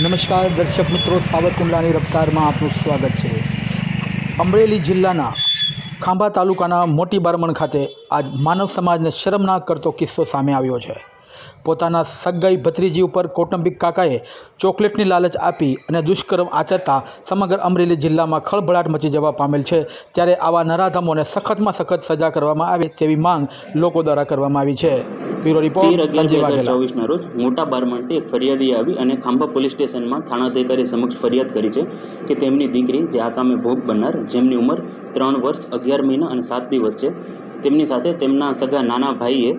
નમસ્કાર, દર્શક મિત્રો, સાવરકુંડલાની રફતારમાં આપનું સ્વાગત છે. અમરેલી જિલ્લાના ખાંભા તાલુકાના મોટી બારમણ ખાતે આજ માનવ સમાજને શરમનાક કરતો કિસ્સો સામે આવ્યો છે. પોતાના સગાઈ ભત્રીજી ઉપર કૌટુંબિક કાકાએ ચોકલેટની લાલચ આપી અને દુષ્કર્મ આચરતા સમગ્ર અમરેલી જિલ્લામાં ખળભળાટ મચી જવા પામેલ છે. ત્યારે આવા નરાધમોને સખતમાં સખત સજા કરવામાં આવે તેવી માંગ લોકો દ્વારા કરવામાં આવી છે. બ્યુરો તેર રિપોર્ટ અગિયાર સંજય બે ચોવીસના રોજ મોટા બારમાણથી એક ફરિયાદી આવી અને ખાંભા પોલીસ સ્ટેશનમાં થાણાધિકારી સમક્ષ ફરિયાદ કરી છે કે તેમની દીકરી જે આ કામે ભોગ બનનાર જેમની ઉંમર ત્રણ વર્ષ અગિયાર મહિના અને સાત દિવસ છે તેમની સાથે તેમના સગા નાના ભાઈએ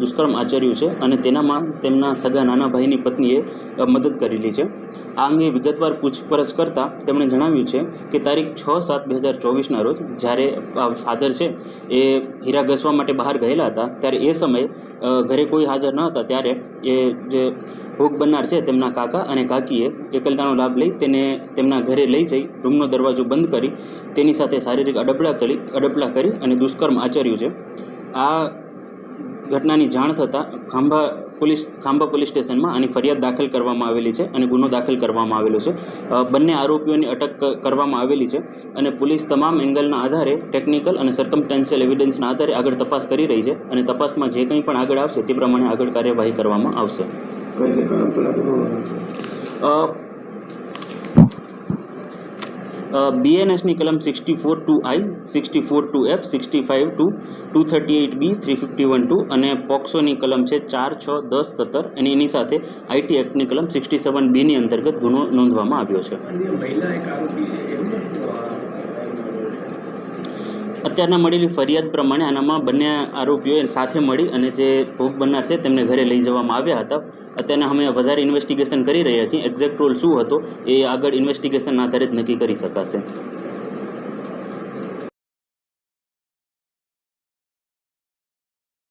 દુષ્કર્મ આચર્યું છે અને તેનામાં તેમના સગા નાના ભાઈની પત્નીએ મદદ કરેલી છે. આ અંગે વિગતવાર પૂછપરછ કરતાં તેમણે જણાવ્યું છે કે તારીખ છ સાત બે હજાર ચોવીસના રોજ જ્યારે ફાધર છે, એ હીરા ઘસવા માટે બહાર ગયેલા હતા, ત્યારે એ સમયે ઘરે કોઈ હાજર ન હતા, ત્યારે એ જે ભોગ બનનાર છે તેમના કાકા અને કાકીએ એકલતાનો લાભ લઈ તેને તેમના ઘરે લઈ જઈ રૂમનો દરવાજો બંધ કરી તેની સાથે શારીરિક અડપડા કરી, અડપલા કરી અને દુષ્કર્મ આચર્યું છે. આ ઘટનાની જાણ થતાં ખાંભા પોલીસ ખાંભા પોલીસ સ્ટેશનમાં આની ફરિયાદ દાખલ કરવામાં આવેલી છે અને ગુનો દાખલ કરવામાં આવેલો છે. બંને આરોપીઓની અટક કરવામાં આવેલી છે અને પોલીસ તમામ એંગલના આધારે ટેકનિકલ અને સર્કમટેન્શિયલ એવિડન્સના આધારે આગળ તપાસ કરી રહી છે અને તપાસમાં જે કંઈ પણ આગળ આવશે તે પ્રમાણે આગળ કાર્યવાહી કરવામાં આવશે કઈ કઈ કલમ પેલા અ, બીએનએસની કલમ sixty four two I sixty four two F sixty five two two thirty eight B three fifty one two અને પોક્સોની કલમ છે ચાર છ દસ સત્તર અને એની સાથે આઈટી એક્ટની કલમ સિક્સટી સેવન બીની અંતર્ગત ગુનો નોંધવામાં આવ્યો છે મહિલા એક આરોપી છે એમનું શું આ અત્યારના મળેલી ફરિયાદ પ્રમાણે આનામાં બંને આરોપીઓએ સાથે મળી અને જે ભોગ બનનાર છે તેમને ઘરે લઈ જવામાં આવ્યા હતા. અત્યારના અમે વધારે ઇન્વેસ્ટિગેશન કરી રહ્યા છીએ. એક્ઝેક્ટ રોલ શું હતો એ આગળ ઇન્વેસ્ટિગેશનના આધારે જ નક્કી કરી શકાશે.